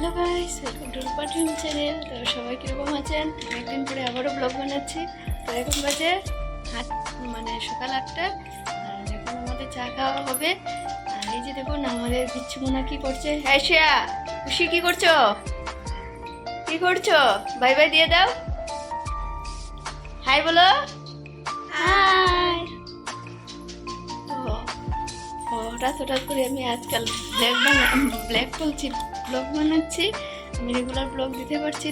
Hello guys welcome to Rupa dream channel তো সবাই কীরকম আছেন? একদিন পরে আবারও ব্লগ বানাচ্ছি। তো এখন বাজে আট মানে সকাল আটটা। আর এখন আমাদের চা খাওয়া হবে। আর এই যে দেখুন আমাদের বিচ্ছু মোনা কী করছে? হ্যাঁ শ্রেয়া খুশি কী করছ? কী করছ? বাই বাই দিয়ে দাও। হাই বলো। হাই হঠাৎ হঠাৎ করে আমি আজকাল ব্ল্যাক ব্ল্যাক বলছি ব্লগ বানাচ্ছি। আমি রেগুলার ব্লগ দিতে পারছি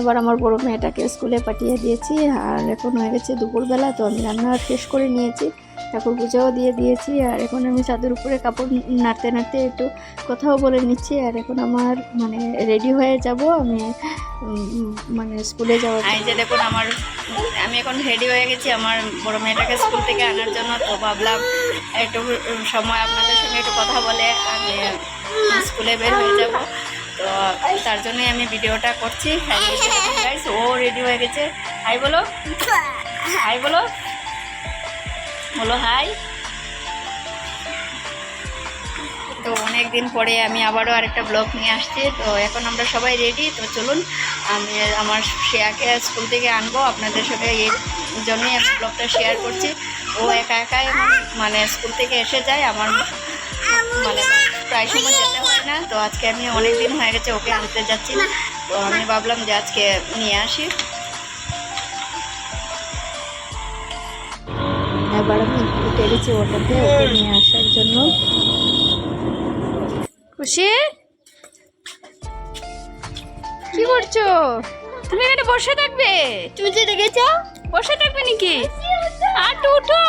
এবার আমার বড় মেয়েটাকে স্কুলে পাঠিয়ে দিয়েছি আর এখন হয়ে গেছে দুপুরবেলা তো আমি রান্না শেষ করে নিয়েছি। ঠাকুর পূজাও দিয়ে দিয়েছি আর এখন আমি ছাদের উপরে কাপড় নাড়তে নাড়তে একটু কথাও বলে নিচ্ছি আর এখন আমার মানে রেডি হয়ে যাব আমি মানে স্কুলে যাওয়ার এই যে দেখুন আমার আমি এখন রেডি হয়ে গেছি আমার বড় মেয়েটাকে স্কুল থেকে আনার জন্য তো ভাবলাম একটু সময় আপনাদের সঙ্গে একটু কথা বলে আমি স্কুলে বের হয়ে যাব। তো তার জন্যই আমি ভিডিওটা করছি। গাইস ও রেডি হয়ে গেছে। হাই বলো। হাই বলো। বলো হাই তো অনেক দিন পরে আমি আবারও আরেকটা ব্লগ নিয়ে আসছি। তো এখন আমরা সবাই রেডি তো চলুন, আমি আমার শ্রেয়াকে স্কুল থেকে আনব। আপনাদের সঙ্গে এই জন্যই আমি ব্লগটা শেয়ার করছি। ও একা একাই মানে স্কুল থেকে এসে যায়। আমার প্রায় সময় যেতে হয় না। তো আজকে আমি অনেক দিন হয়ে গেছে ওকে আনতে যাচ্ছি না। তো আমি ভাবলাম যে আজকে নিয়ে আসি। এবার আমি গেছি ওকে নিয়ে আসার জন্য। খুশি? কি করছ? তুমি এখানে বসে থাকবে? তুমি যে দেখেছ? বসে থাকবে নাকি? আটু উঠো।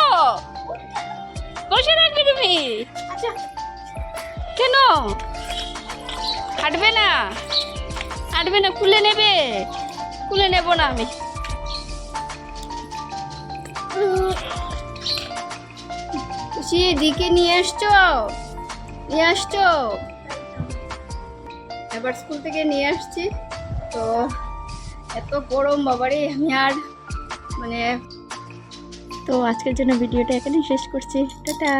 বসে থাকবে তুমি। কেন? হাঁটবে না? হাঁটবে না খুলে নেবে? খুলে নেব না আমি। খুশি, এদিকে নিয়ে আসছো? নিয়ে আসছো? এবার স্কুল থেকে নিয়ে আসছি। তো এত গরম, বাবারে, আমি আর মানে তো আজকের জন্য ভিডিওটা এখানেই শেষ করছি। টাটা।